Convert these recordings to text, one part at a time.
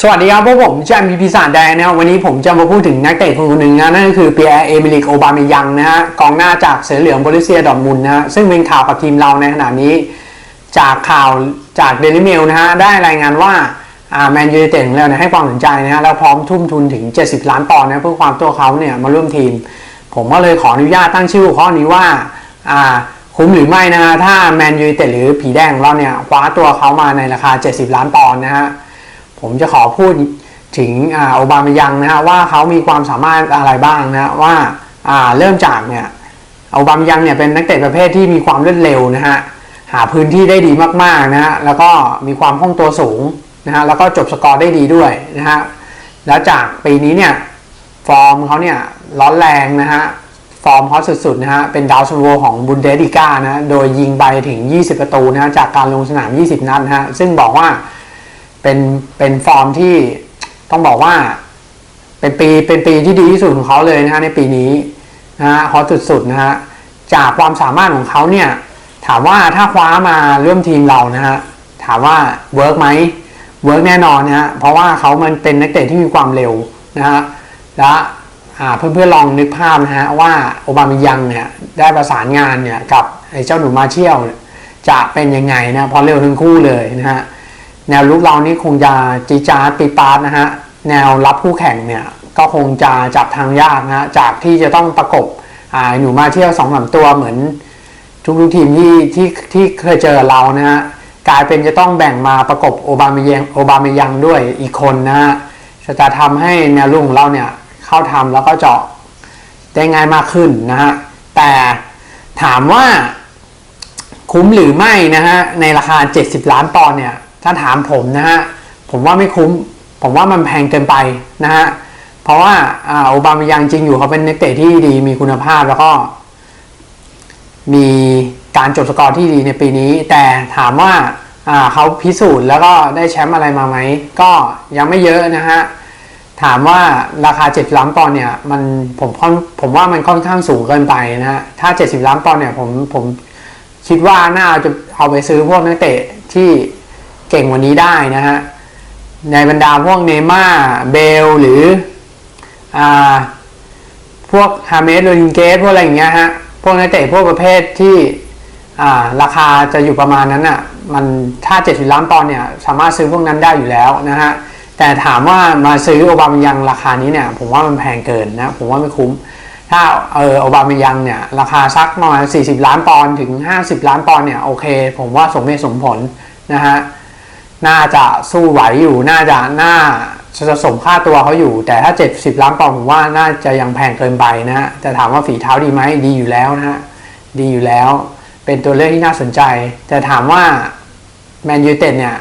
สวัสดีครับพวกผมแชมพีพีสารแดงนะครับวันนี้ผมจะมาพูดถึงนักเตะคนหนึ่งนะนั่นก็คือเปียร์เอมิลิกโอบาเมยังนะฮะกองหน้าจากเสือเหลืองบริเซียดอร์มุนนะฮะซึ่งเป็นข่าวกับทีมเราในขณะนี้ จากข่าวจากเดลิเมลนะฮะได้รายงานว่าแมนยูไนเต็ดของเราเนี่ยให้ความสนใจนะฮะแล้วพร้อมทุ่มทุนถึง 70 ล้านปอนด์นะเพื่อความตัวเขาเนี่ยมาร่วมทีม ผมก็เลยขออนุญาตตั้งชื่อข้อนี้ว่าอ่าคุ้มหรือไม่นะฮะถ้าแมนยูไนเต็ดหรือผีแดงของเราเนี่ยคว้าตัวเขามาในราคา 70 ล้านปอนด์นะฮะ ผมจะขอพูดถึงอาโอบามายังนะฮะว่าเขามีความสามารถอะไรบ้างนะว่าเริ่มจากเนี่ยโอบามายังเนี่ยเป็นนักเตะประเภทที่มีความรวดเร็วนะฮะหาพื้นที่ได้ดีมากๆนะฮะแล้วก็มีความคล่องตัวสูงนะฮะแล้วก็จบสกอร์ได้ดีด้วยนะฮะแล้วจากปีนี้เนี่ยฟอร์มเขาเนี่ยร้อนแรงนะฮะฟอร์มฮอตสุดๆนะฮะเป็นดาวซันโวของบุนเดสลิก้านะโดยยิงไปถึง 20 ประตูนะฮะจากการลงสนาม 20 นัดนะฮะซึ่งบอกว่า เป็นเป็นฟอร์มที่ต้องบอกว่า เป็นปีเป็นปีที่ดีที่สุดของเขาเลยนะฮะในปีนี้นะฮะฮอตสุดๆนะฮะจากความสามารถของเขาเนี่ย ถามว่าถ้าคว้ามาร่วมทีมเรานะฮะถามว่าเวิร์กไหมเวิร์กแน่นอนนะฮะเพราะว่าเขามันเป็นนักเตะที่มีความเร็วนะฮะและอ่าเพื่อนๆลองนึกภาพนะฮะว่าโอบามิยังเนี่ยได้ประสานงานเนี่ยกับไอ้เจ้าหนูมาเชียลเนี่ยจะเป็นยังไงนะเพราะเร็วทั้งคู่เลยนะฮะ แนวลุกเรานี่คงจะจีจาร์ปีปาร์นะฮะ แนวรับคู่แข่งเนี่ยก็คงจะจับทางยากนะฮะจากที่จะต้องประกบอ่าหนูมาเที่ยวสองสามตัวเหมือนทุกทุกทีมที่ที่ที่เคยเจอเรานะฮะกลายเป็นจะต้องแบ่งมาประกบโอบามายังโอบามายังด้วยอีกคนนะฮะจะจะทำให้แนวลุกของเราเนี่ยเข้าทำแล้วก็เจาะได้ง่ายมากขึ้นนะฮะแต่ถามว่าคุ้มหรือไม่นะฮะในราคา 70 ล้านปอนด์เนี่ย ถ้าถามผมนะฮะ ผมว่าไม่คุ้ม ผมว่ามันแพงเกินไปนะฮะ เพราะว่าอ่าโอบามายังจริงอยู่เขาเป็นนักเตะที่ดีมีคุณภาพแล้วก็ มีการจบสกอร์ที่ดีในปีนี้ แต่ถามว่าเขาพิสูจน์แล้วก็ได้แชมป์อะไรมาไหม ก็ยังไม่เยอะนะฮะ ถามว่าราคา 7 ล้านปอนด์เนี่ย มันผมค่อนผมว่ามันค่อนข้างสูงเกินไปนะฮะ ถ้า 70 ล้านปอนด์เนี่ยผมผมคิดว่าน่าจะเอาไปซื้อพวกนักเตะที่ เก่งกว่านี้ได้นะฮะในบรรดาพวกเนม่าเบลหรืออ่าพวกฮาเมสโรดินเกสพวกอะไรอย่างเงี้ยฮะพวกนักเตะพวกประเภทที่อ่าราคาจะอยู่ประมาณนั้นอะมันถ้า 70 ล้านปอนด์เนี่ยสามารถซื้อพวกนั้นได้อยู่แล้วนะฮะแต่ถามว่ามาซื้อโอบามายังราคานี้เนี่ยผมว่ามันแพงเกินนะผมว่าไม่คุ้ม ถ้าเออโอบามายังเนี่ยราคาสักประมาณ40 ล้านปอนด์ถึง 50 ล้านปอนด์เนี่ยโอเค ผมว่าสมเหตุสมผลนะฮะ น่าจะสู้ไหวอยู่ น่าจะน่าจะสมค่าตัวเขาอยู่ แต่ถ้า 70 ล้านปอนด์ผมว่าน่าจะยังแพงเกินไปนะฮะแต่ถามว่าฝีเท้าดีไหมดีอยู่แล้วนะฮะดีอยู่แล้ว เป็นตัวเลือกที่น่าสนใจ แต่ถามว่าแมนยูเต็ดเนี่ย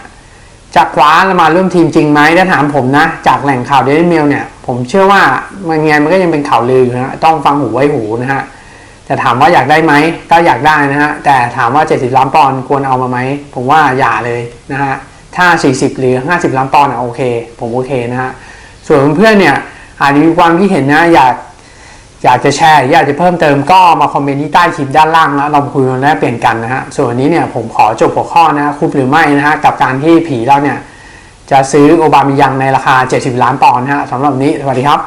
จะคว้ามาร่วมทีมจริงไหมถ้าถามผมนะ จากแหล่งข่าวเดลิเมลเนี่ย ผมเชื่อว่ามันไงมันก็ยังเป็นข่าวลืออยู่นะต้องฟังหูไว้หูนะฮะแต่ถามว่าอยากได้ไหมก็อยากได้นะฮะแต่ถามว่า 70 ล้านปอนด์ควรเอามาไหมผมว่าอย่าเลยนะฮะ ถ้า 40 หรือ 50 ล้านปอนด์อะโอเค ผมโอเคนะฮะ ส่วนเพื่อนเนี่ยอาจจะมีความคิดเห็นนะอยากอยากจะแชร์อยากจะเพิ่มเติมก็มาคอมเมนต์ที่ใต้คลิปด้านล่างแล้วเราคุยกันแลกเปลี่ยนกันนะฮะ ส่วนวันนี้เนี่ยผมขอจบหัวข้อนะฮะคุ้มหรือไม่นะฮะกับการที่ผีเราเนี่ยจะซื้อโอบามิยังในราคา 70 ล้านปอนด์นะฮะสำหรับนี้สวัสดีครับ